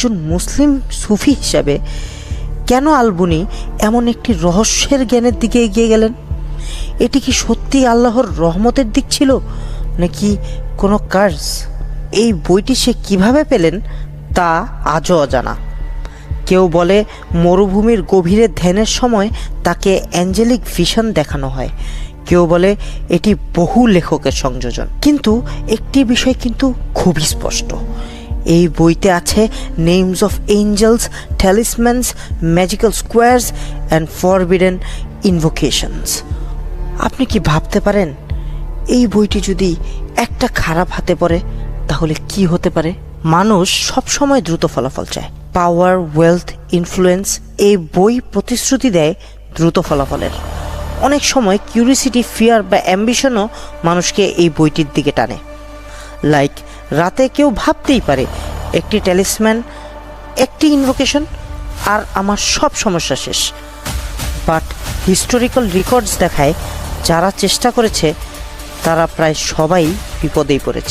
একজন মুসলিম সুফি হিসাবে কেন আলবুনি এমন একটি রহস্যের জ্ঞানের দিকে এগিয়ে গেলেন? এটি কি সত্যি আল্লাহর রহমতের দিক ছিল, নাকি কোনো কার্স? এই বইটি সে কীভাবে পেলেন তা আজও অজানা। কেউ বলে, মরুভূমির গভীরে ধ্যানের সময় তাকে অ্যাঞ্জেলিক ভিশন দেখানো হয়। কেউ বলে, এটি বহু লেখকের সংযোজন। কিন্তু একটি বিষয় কিন্তু খুবই স্পষ্ট। এই বইতে আছে names of angels talismans magical squares and forbidden invocations আপনি কি ভাবতে পারেন, এই বইটি যদি একটা খারাপ হাতে পড়ে, তাহলে কি হতে পারে? মানুষ সব সময় দ্রুত ফলাফল চায়। পাওয়ার ওয়েলথ ইনফ্লুয়েন্স এই বই প্রতিশ্রুতি দেয় দ্রুত ফলাফলের। অনেক সময় কিউরিসিটি ফিয়ার বা অ্যাম্বিশনও মানুষকে এই বইটির দিকে টানে। লাইক রাতে কেউ ভাবতেই পারে, একটি ট্যালিসম্যান, একটি ইনভোকেশন, আর আমার সব সমস্যা শেষ। বাট হিস্টোরিক্যাল রেকর্ডস দেখায় যারা চেষ্টা করেছে, তারা প্রায় সবাই বিপদেই পড়েছে।